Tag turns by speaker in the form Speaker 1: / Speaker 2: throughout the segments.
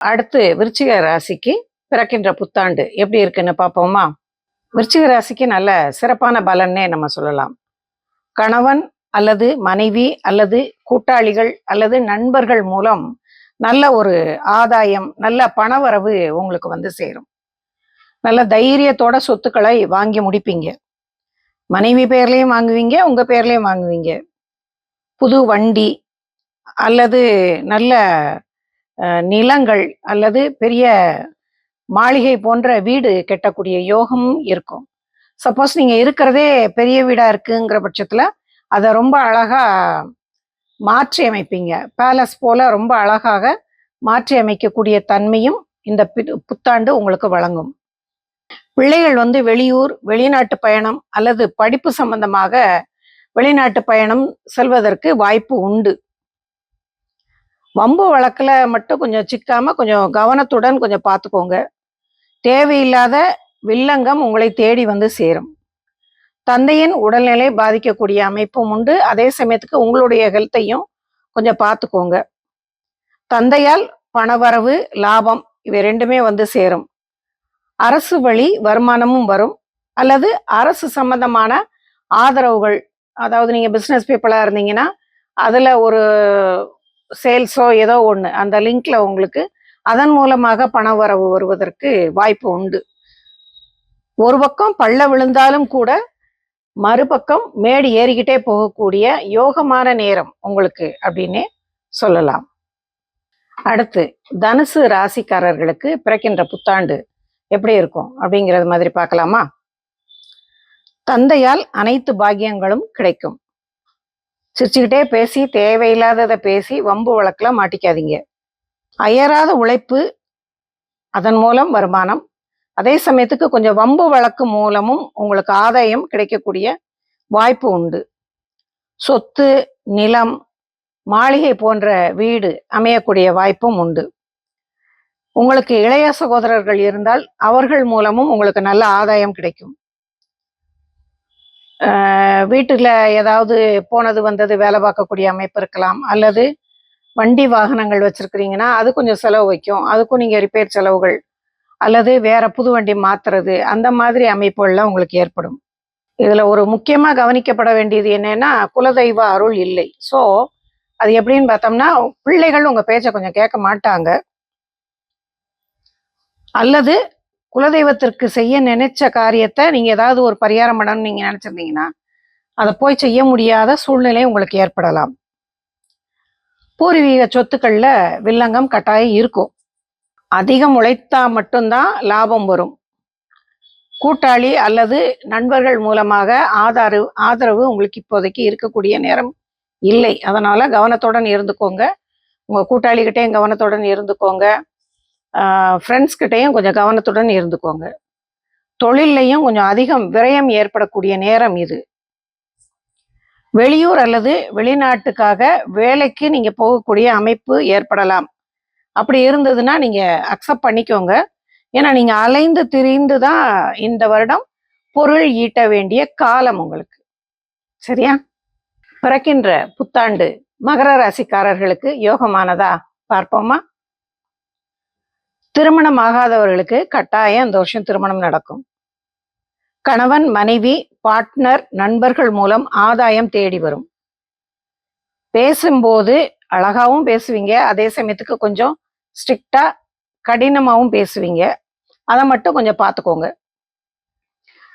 Speaker 1: அடுத்து விருச்சிக ராசிக்கு பிறக்கின்ற புத்தாண்டு எப்படி இருக்குன்னு பார்ப்போமா? விருச்சிக ராசிக்கு நல்ல சிறப்பான பலன்னே நம்ம சொல்லலாம். கணவன் அல்லது மனைவி அல்லது கூட்டாளிகள் அல்லது நண்பர்கள் மூலம் நல்ல ஒரு ஆதாயம் நல்ல பணவரவு உங்களுக்கு வந்து சேரும். நல்ல தைரியத்தோட சொத்துக்களை வாங்கி முடிப்பீங்க. மனைவி பேர்லேயும் வாங்குவீங்க உங்கள் பேர்லேயும் வாங்குவீங்க. புது வண்டி அல்லது நல்ல நிலங்கள் அல்லது பெரிய மாளிகை போன்ற வீடு கெட்டக்கூடிய யோகமும் இருக்கும். சப்போஸ் நீங்க இருக்கிறதே பெரிய வீடா இருக்குங்கிற பட்சத்துல அதை ரொம்ப அழகா மாற்றி அமைப்பீங்க. பேலஸ் போல ரொம்ப அழகாக மாற்றி அமைக்கக்கூடிய தன்மையும் இந்த புத்தாண்டு உங்களுக்கு வழங்கும். பிள்ளைகள் வந்து வெளியூர் வெளிநாட்டு பயணம் அல்லது படிப்பு சம்பந்தமாக வெளிநாட்டு பயணம் செல்வதற்கு வாய்ப்பு உண்டு. வம்பு வழக்கில் மட்டும் கொஞ்சம் சிக்காமல் கொஞ்சம் கவனத்துடன் கொஞ்சம் பார்த்துக்கோங்க தேவையில்லாத வில்லங்கம் உங்களை தேடி வந்து சேரும். தந்தையின் உடல்நிலை பாதிக்கக்கூடிய அமைப்பும் உண்டு. அதே சமயத்துக்கு உங்களுடைய ஹெல்த்தையும் கொஞ்சம் பார்த்துக்கோங்க தந்தையால் பணவரவு லாபம் இவை ரெண்டுமே வந்து சேரும். அரசு வழி வருமானமும் வரும். அல்லது அரசு சம்பந்தமான ஆதரவுகள் அதாவது நீங்கள் பிஸ்னஸ் பீப்புளாக இருந்தீங்கன்னா அதில் ஒரு சேல்ஸோ ஏதோ ஒன்று அந்த லிங்க்ல உங்களுக்கு அதன் மூலமாக பண வரவு வருவதற்கு வாய்ப்பு உண்டு. ஒரு பக்கம் பள்ள விழுந்தாலும் கூட மறுபக்கம் மேடு ஏறிக்கிட்டே போகக்கூடிய யோகமான நேரம் உங்களுக்கு அப்படின்னே சொல்லலாம். அடுத்து தனுசு ராசிக்காரர்களுக்கு பிறக்கின்ற புத்தாண்டு எப்படி இருக்கும் அப்படிங்கிறது மாதிரி பார்க்கலாமா? தந்தையால் அனைத்து பாக்கியங்களும் கிடைக்கும். சிரிச்சுக்கிட்டே பேசி தேவையில்லாததை பேசி வம்பு வழக்குல மாட்டிக்காதீங்க. அயராத உழைப்பு அதன் மூலம் வருமானம். அதே சமயத்துக்கு கொஞ்சம் வம்பு வழக்கு மூலமும் உங்களுக்கு ஆதாயம் கிடைக்கக்கூடிய வாய்ப்பு உண்டு. சொத்து நிலம் மாளிகை போன்ற வீடு அமையக்கூடிய வாய்ப்பும் உண்டு. உங்களுக்கு இளைய சகோதரர்கள் இருந்தால் அவர்கள் மூலமும் உங்களுக்கு நல்ல ஆதாயம் கிடைக்கும். வீட்டில் ஏதாவது போனது வந்தது வேலை பார்க்கக்கூடிய அமைப்பு இருக்கலாம் அல்லது வண்டி வாகனங்கள் வச்சிருக்கிறீங்கன்னா அது கொஞ்சம் செலவு வைக்கும். அதுக்கும் நீங்கள் ரிப்பேர் செலவுகள் அல்லது வேற புது வண்டி மாத்துறது அந்த மாதிரி அமைப்புகள்லாம் உங்களுக்கு ஏற்படும். இதில் ஒரு முக்கியமாக கவனிக்கப்பட வேண்டியது என்னன்னா குலதெய்வ அருள் இல்லை. ஸோ அது எப்படின்னு பார்த்தோம்னா பிள்ளைகள் உங்கள் பேச்சை கொஞ்சம் கேட்க மாட்டாங்க. அல்லது குலதெய்வத்திற்கு செய்ய நினைச்ச காரியத்தை நீங்க ஏதாவது ஒரு பரிகாரம் பண்ணணும்னு நீங்க நினைச்சிருந்தீங்கன்னா அதை போய் செய்ய முடியாத சூழ்நிலை உங்களுக்கு ஏற்படலாம். பூர்வீக சொத்துக்கள்ல வில்லங்கம் கட்டாயம் இருக்கும். அதிகம் உழைத்தா மட்டும்தான் லாபம் வரும். கூட்டாளி அல்லது நண்பர்கள் மூலமாக ஆதரவு ஆதரவு உங்களுக்கு இப்போதைக்கு இருக்கக்கூடிய நேரம் இல்லை. அதனால கவனத்துடன் இருந்துக்கோங்க. உங்க கூட்டாளிகிட்டே கவனத்துடன் இருந்துக்கோங்க. ஃப்ரெண்ட்ஸ்கிட்டையும் கொஞ்சம் கவனத்துடன் இருந்துக்கோங்க. தொழில்லையும் கொஞ்சம் அதிகம் விரயம் ஏற்படக்கூடிய நேரம் இது. வெளியூர் அல்லது வெளிநாட்டுக்காக வேலைக்கு நீங்க போகக்கூடிய அமைப்பு ஏற்படலாம். அப்படி இருந்ததுன்னா நீங்க அக்செப்ட் பண்ணிக்கோங்க. ஏன்னா நீங்க அலைந்து திரிந்து தான் இந்த வருடம் பொருள் ஈட்ட வேண்டிய காலம் உங்களுக்கு. சரியா? பிறக்கின்ற புத்தாண்டு மகர ராசிக்காரர்களுக்கு யோகமானதா? பார்ப்போமா? திருமணம் ஆகாதவர்களுக்கு கட்டாயம் இந்த வருஷம் திருமணம் நடக்கும். கணவன் மனைவி பார்ட்னர் நண்பர்கள் மூலம் ஆதாயம் தேடி வரும். பேசும்போது அழகாவும் பேசுவீங்க அதே சமயத்துக்கு கொஞ்சம் ஸ்ட்ரிக்டா கடினமாவும் பேசுவீங்க. அதை மட்டும் கொஞ்சம் பார்த்துக்கோங்க.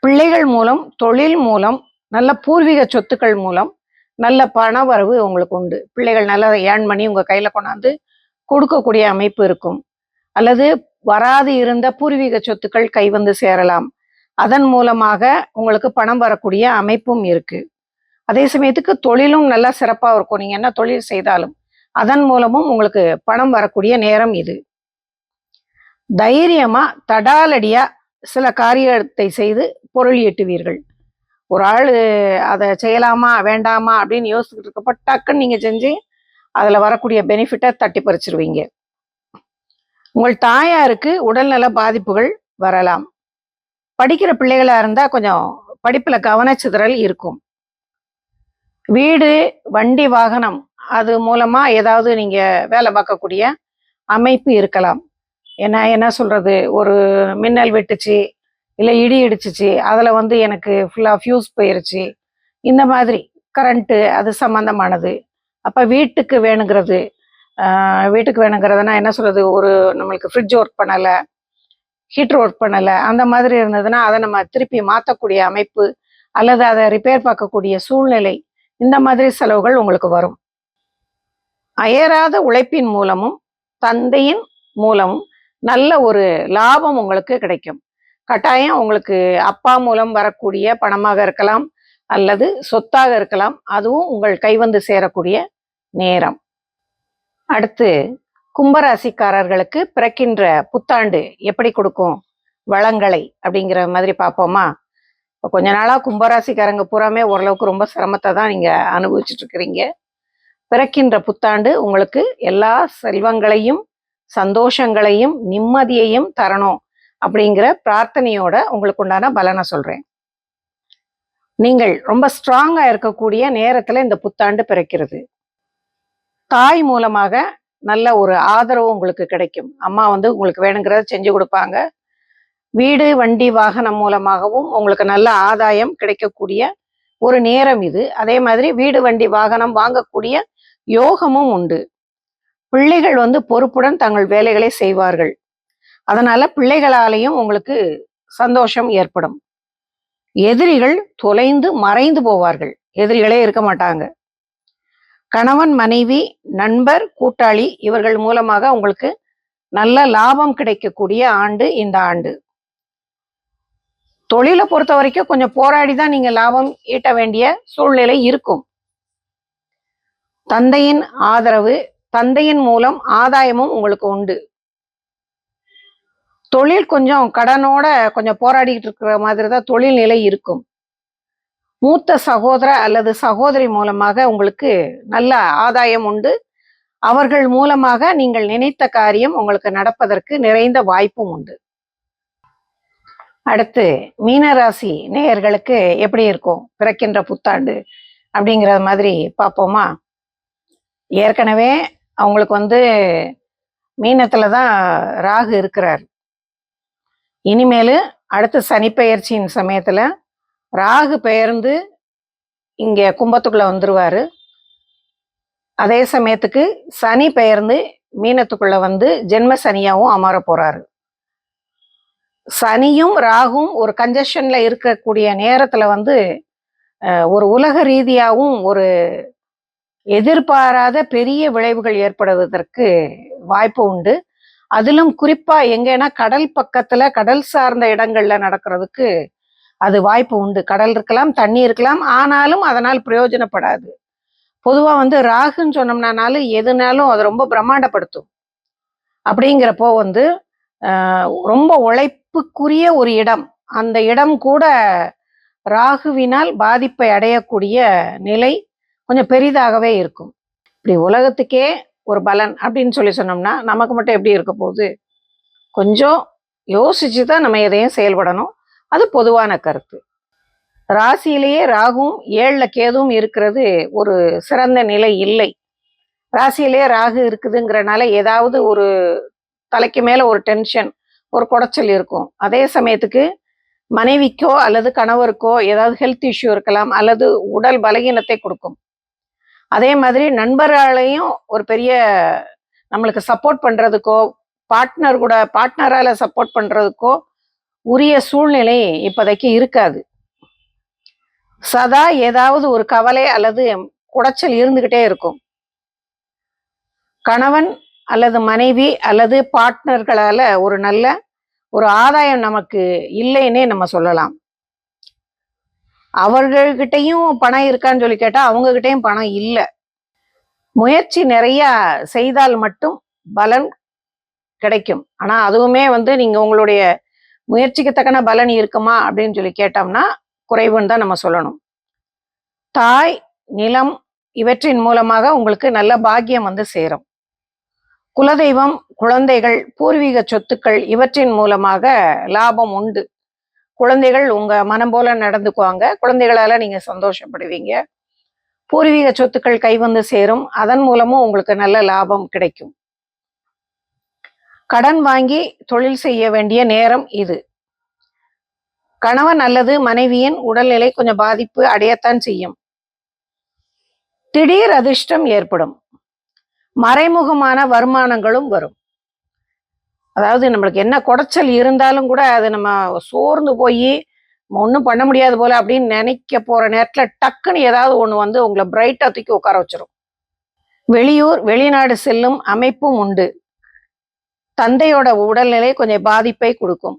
Speaker 1: பிள்ளைகள் மூலம் தொழில் மூலம் நல்ல பூர்வீக சொத்துக்கள் மூலம் நல்ல பண வரவு உங்களுக்கு உண்டு. பிள்ளைகள் நல்லா ஏர்ன் பண்ணி உங்க கையில கொண்டாந்து கொடுக்கக்கூடிய அமைப்பு இருக்கும். அல்லது வராது இருந்த பூர்வீக சொத்துக்கள் கை வந்து சேரலாம். அதன் மூலமாக உங்களுக்கு பணம் வரக்கூடிய அமைப்பும் இருக்கு. அதே சமயத்துக்கு தொழிலும் நல்லா சிறப்பா இருக்கும். நீங்க என்ன தொழில் செய்தாலும் அதன் மூலமும் உங்களுக்கு பணம் வரக்கூடிய நேரம் இது. தைரியமா தடாலடியா சில காரியத்தை செய்து பொருள் ஈட்டுவீர்கள். ஒரு ஆள் அதை செய்யலாமா வேண்டாமா அப்படின்னு யோசிச்சுட்டு இருக்கப்ப டக்குன்னு நீங்க செஞ்சு அதுல வரக்கூடிய பெனிஃபிட்டை தட்டி பறிச்சிருவீங்க. உங்கள் தாயாருக்கு உடல்நல பாதிப்புகள் வரலாம். படிக்கிற பிள்ளைகளாக இருந்தால் கொஞ்சம் படிப்புல கவனச்சிதறல் இருக்கும். வீடு வண்டி வாகனம் அது மூலமா ஏதாவது நீங்க வேலை பார்க்கக்கூடிய அமைப்பு இருக்கலாம். ஏன்னா என்ன சொல்றது? ஒரு மின்னல் வெட்டுச்சு இல்லை இடி இடிச்சிச்சு அதில் வந்து எனக்கு ஃபுல்லாக ஃபியூஸ் போயிருச்சு. இந்த மாதிரி கரண்ட்டு அது சம்மந்தமானது அப்போ வீட்டுக்கு வேணுங்கிறது வீட்டுக்கு வேணுங்கிறதுனா என்ன சொல்றது ஒரு நம்மளுக்கு ஃப்ரிட்ஜ் ஒர்க் பண்ணலை ஹீட்டர் ஒர்க் பண்ணலை அந்த மாதிரி இருந்ததுன்னா அதை நம்ம திருப்பி மாற்றக்கூடிய அமைப்பு அல்லது அதை ரிப்பேர் பார்க்கக்கூடிய சூழ்நிலை இந்த மாதிரி செலவுகள் உங்களுக்கு வரும். அயராத உழைப்பின் மூலமும் தந்தையின் மூலமும் நல்ல ஒரு லாபம் உங்களுக்கு கிடைக்கும். கட்டாயம் உங்களுக்கு அப்பா மூலம் வரக்கூடிய பணமாக இருக்கலாம் அல்லது சொத்தாக இருக்கலாம் அதுவும் உங்கள் கைவந்து சேரக்கூடிய நேரம். அடுத்து கும்பராசிக்காரர்களுக்கு பிறக்கின்ற புத்தாண்டு எப்படி கொடுக்கும்? வளங்களை அப்படிங்கிற மாதிரி பார்ப்போமா? இப்போ கொஞ்ச நாளாக கும்பராசிக்காரங்க பூராமே ஓரளவுக்கு ரொம்ப சிரமத்தை தான் நீங்கள் அனுபவிச்சுட்டு இருக்கிறீங்க. பிறக்கின்ற புத்தாண்டு உங்களுக்கு எல்லா செல்வங்களையும் சந்தோஷங்களையும் நிம்மதியையும் தரணும் அப்படிங்கிற பிரார்த்தனையோட உங்களுக்கு உண்டான பலனை சொல்றேன். நீங்கள் ரொம்ப ஸ்ட்ராங்கா இருக்கக்கூடிய நேரத்துல இந்த புத்தாண்டு பிறக்கிறது. தாய் மூலமாக நல்ல ஒரு ஆதரவு உங்களுக்கு கிடைக்கும். அம்மா வந்து உங்களுக்கு வேணுங்கிறத செஞ்சு கொடுப்பாங்க. வீடு வண்டி வாகனம் மூலமாகவும் உங்களுக்கு நல்ல ஆதாயம் கிடைக்கக்கூடிய ஒரு நேரம் இது. அதே மாதிரி வீடு வண்டி வாகனம் வாங்கக்கூடிய யோகமும் உண்டு. பிள்ளைகள் வந்து பொறுப்புடன் தங்கள் வேலைகளை செய்வார்கள். அதனால பிள்ளைகளாலேயும் உங்களுக்கு சந்தோஷம் ஏற்படும். எதிரிகள் தொலைந்து மறைந்து போவார்கள். எதிரிகளே இருக்க மாட்டாங்க. கணவன் மனைவி நண்பர் கூட்டாளி இவர்கள் மூலமாக உங்களுக்கு நல்ல லாபம் கிடைக்கக்கூடிய ஆண்டு இந்த ஆண்டு. தொழிலை பொறுத்த வரைக்கும் கொஞ்சம் போராடி தான் நீங்க லாபம் ஈட்ட வேண்டிய சூழ்நிலை இருக்கும். தந்தையின் ஆதரவு தந்தையின் மூலம் ஆதாயமும் உங்களுக்கு உண்டு. தொழில் கொஞ்சம் கடனோட கொஞ்சம் போராடிக்கிட்டு இருக்கிற மாதிரி தான் தொழில் நிலை இருக்கும். மூத்த சகோதர அல்லது சகோதரி மூலமாக உங்களுக்கு நல்ல ஆதாயம் உண்டு. அவர்கள் மூலமாக நீங்கள் நினைத்த காரியம் உங்களுக்கு நடப்பதற்கு நிறைந்த வாய்ப்பும் உண்டு. அடுத்து மீனராசி நேயர்களுக்கு எப்படி இருக்கும்? பிறக்கின்ற புத்தாண்டு அப்படிங்கிற மாதிரி பார்ப்போமா? ஏற்கனவே அவங்களுக்கு வந்து மீனத்துல தான் ராகு இருக்கிறார். இனிமேல் அடுத்த சனிப்பெயர்ச்சியின் சமயத்தில் சமயத்துல ராகு பெயர்ந்து இங்கே கும்பத்துக்குள்ளே வந்துடுவார் அதே சமயத்துக்கு சனி பெயர்ந்து மீனத்துக்குள்ளே வந்து ஜென்ம சனியாகவும் அமர போகிறாரு சனியும் ராகும் ஒரு கன்ஜஷன்ல இருக்கக்கூடிய நேரத்தில் வந்து ஒரு உலக ரீதியாகவும் ஒரு எதிர்பாராத பெரிய விளைவுகள் ஏற்படுவதற்கு வாய்ப்பு உண்டு. அதிலும் குறிப்பாக எங்கன்னா கடல் பக்கத்தில் கடல் சார்ந்த இடங்களில் நடக்கிறதுக்கு அது வாய்ப்பு உண்டு. கடல் இருக்கலாம் தண்ணி இருக்கலாம் ஆனாலும் அதனால் பிரயோஜனப்படாது. பொதுவா வந்து ராகுன்னு சொன்னோம்னாலும் எதுனாலும் அது ரொம்ப பிரம்மாண்டப்படுத்தும். அப்படிங்கிறப்போ வந்து ரொம்ப உழைப்புக்குரிய ஒரு இடம். அந்த இடம் கூட ராகுவினால் பாதிப்பை அடையக்கூடிய நிலை கொஞ்சம் பெரிதாகவே இருக்கும். இப்படி உலகத்துக்கே ஒரு பலன் அப்படின்னு சொல்லி சொன்னோம்னா நமக்கு மட்டும் எப்படி இருக்க போகுது? கொஞ்சம் யோசிச்சு தான் நம்ம எதையும் செயல்படணும். அது பொதுவான கருத்து. ராசியிலேயே ராகுவும் ஏழுல கேதுவும் இருக்கிறது ஒரு சிறந்த நிலை இல்லை. ராசியிலேயே ராகு இருக்குதுங்கிறனால ஏதாவது ஒரு தலைக்கு மேல ஒரு டென்ஷன் ஒரு குடைச்சல் இருக்கும். அதே சமயத்துக்கு மனைவிக்கோ அல்லது கணவருக்கோ ஏதாவது ஹெல்த் இஷ்யூ இருக்கலாம் அல்லது உடல் பலகீனத்தை கொடுக்கும். அதே மாதிரி நண்பர்களையும் ஒரு பெரிய நம்மளுக்கு சப்போர்ட் பண்றதுக்கோ பார்ட்னர் கூட பார்ட்னரால சப்போர்ட் பண்றதுக்கோ உரிய சூழ்நிலை இப்போதைக்கு இருக்காது. சதா ஏதாவது ஒரு கவலை அல்லது குடைச்சல் இருந்துகிட்டே இருக்கும். கணவன் அல்லது மனைவி அல்லது பார்ட்னர்களால ஒரு நல்ல ஒரு ஆதாயம் நமக்கு இல்லைன்னே நம்ம சொல்லலாம். அவர்கள்கிட்டையும் பணம் இருக்கான்னு சொல்லி கேட்டா அவங்க கிட்டயும் பணம் இல்லை. முயற்சி நிறையா செய்தால் மட்டும் பலன் கிடைக்கும். ஆனா அதுவுமே வந்து நீங்க உங்களுடைய முயற்சிக்கு தக்கன பலன் இருக்குமா அப்படின்னு சொல்லி கேட்டோம்னா குறைவுன்னு தான் நம்ம சொல்லணும். தாய் நிலம் இவற்றின் மூலமாக உங்களுக்கு நல்ல பாக்கியம் வந்து சேரும். குலதெய்வம் குழந்தைகள் பூர்வீக சொத்துக்கள் இவற்றின் மூலமாக லாபம் உண்டு. குழந்தைகள் உங்க மனம் போல நடந்துக்குவாங்க. குழந்தைகளால நீங்க சந்தோஷப்படுவீங்க. பூர்வீக சொத்துக்கள் கை வந்து சேரும். அதன் மூலமும் உங்களுக்கு நல்ல லாபம் கிடைக்கும். கடன் வாங்கி தொழில் செய்ய வேண்டிய நேரம் இது. கணவன் அல்லது மனைவியின் உடல்நிலை கொஞ்சம் பாதிப்பு அடையத்தான் செய்யும். திடீர் அதிர்ஷ்டம் ஏற்படும். மறைமுகமான வருமானங்களும் வரும். அதாவது நம்மளுக்கு என்ன குடைச்சல் இருந்தாலும் கூட அது நம்ம சோர்ந்து போய் ஒன்றும் பண்ண முடியாது போல அப்படின்னு நினைக்க போற நேரத்துல டக்குன்னு ஏதாவது ஒன்று வந்து உங்களை பிரைட்டா தூக்கி உட்கார வச்சிரும். வெளியூர் வெளிநாடு செல்லும் அமைப்பும் உண்டு. தந்தையோட உடல்நிலை கொஞ்சம் பாதிப்பை கொடுக்கும்.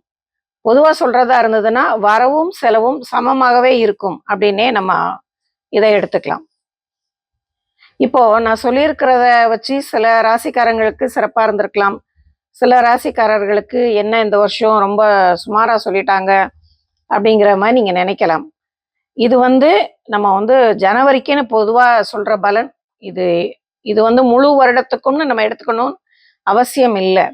Speaker 1: பொதுவாக சொல்றதா இருந்ததுன்னா வரவும் செலவும் சமமாகவே இருக்கும் அப்படின்னே நம்ம இதை எடுத்துக்கலாம். இப்போ நான் சொல்லியிருக்கிறத வச்சு சில ராசிக்காரங்களுக்கு சிறப்பாக இருந்திருக்கலாம். சில ராசிக்காரர்களுக்கு என்ன இந்த வருஷம் ரொம்ப சுமாராக சொல்லிட்டாங்க அப்படிங்கிற மாதிரி நீங்க நினைக்கலாம். இது வந்து நம்ம வந்து ஜனவரிக்குன்னு பொதுவாக சொல்கிற பலன். இது இது வந்து முழு வருடத்துக்கும்னு நம்ம எடுத்துக்கணும் அவசியம் இல்லை.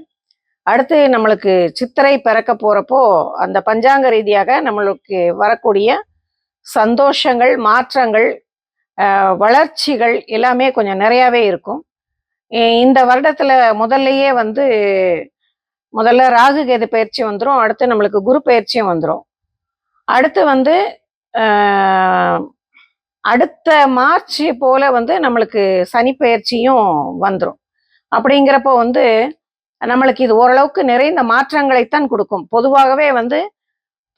Speaker 1: அடுத்து நம்மளுக்கு சித்திரை பிறக்க போறப்போ அந்த பஞ்சாங்க ரீதியாக நம்மளுக்கு வரக்கூடிய சந்தோஷங்கள் மாற்றங்கள் வளர்ச்சிகள் எல்லாமே கொஞ்சம் நிறையாவே இருக்கும். இந்த வருடத்துல முதல்லயே வந்து முதல்ல ராகு கேது பயிற்சி வந்துடும் அடுத்து நம்மளுக்கு குரு பயிற்சியும் வந்துடும் அடுத்து வந்து அடுத்த மார்ச் போல வந்து நம்மளுக்கு சனி பயிற்சியும் வந்துடும் அப்படிங்கிறப்போ வந்து நம்மளுக்கு இது ஓரளவுக்கு நிறைந்த மாற்றங்களைத்தான் கொடுக்கும். பொதுவாகவே வந்து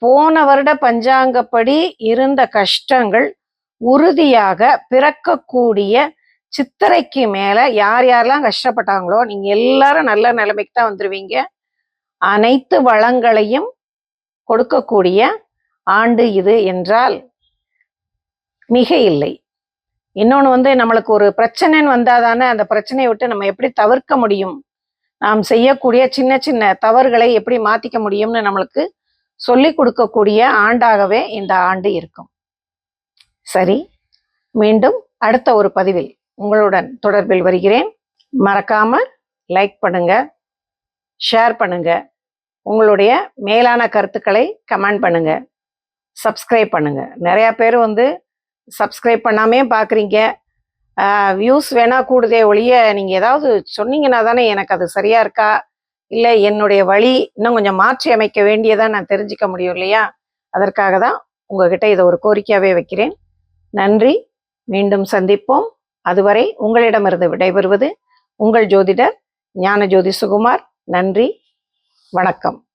Speaker 1: போன வருட பஞ்சாங்கப்படி இருந்த கஷ்டங்கள் உறுதியாக பிறக்கக்கூடிய சித்திரைக்கு மேல யார் யாரெல்லாம் கஷ்டப்பட்டாங்களோ நீங்க எல்லாரும் நல்ல நிலைமைக்கு தான் வந்துருவீங்க. அனைத்து வளங்களையும் கொடுக்கக்கூடிய ஆண்டு இது என்றால் மிக இல்லை. இன்னொன்று வந்து நம்மளுக்கு ஒரு பிரச்சனைன்னு வந்தாதானே அந்த பிரச்சனையை விட்டு நம்ம எப்படி தவிர்க்க முடியும்? நாம் செய்யக்கூடிய சின்ன சின்ன தவறுகளை எப்படி மாத்திக்க முடியும்னு நம்மளுக்கு சொல்லி கொடுக்கக்கூடிய ஆண்டாகவே இந்த ஆண்டு இருக்கும். சரி மீண்டும் அடுத்த ஒரு பதிவில் உங்களுடன் தொடர்பில் வருகிறேன். மறக்காம லைக் பண்ணுங்க ஷேர் பண்ணுங்க உங்களுடைய மேலான கருத்துக்களை கமெண்ட் பண்ணுங்க சப்ஸ்கிரைப் பண்ணுங்க. நிறைய பேர் வந்து சப்ஸ்கிரைப் பண்ணாமே பார்க்குறீங்க. வியூஸ் வேணா கூடுதே ஒழிய நீங்கள் ஏதாவது சொன்னீங்கன்னா தானே எனக்கு அது சரியா இருக்கா? இல்லை என்னுடைய வழி இன்னும் கொஞ்சம் மாற்றி அமைக்க வேண்டியதா நான் தெரிஞ்சுக்க முடியும் இல்லையா? அதற்காக தான் உங்ககிட்ட இதை ஒரு கோரிக்கையாகவே வைக்கிறேன். நன்றி. மீண்டும் சந்திப்போம். அதுவரை உங்களிடமிருந்து விடைபெறுவது உங்கள் ஜோதிடர் ஞான ஜோதி சுகுமார். நன்றி. வணக்கம்.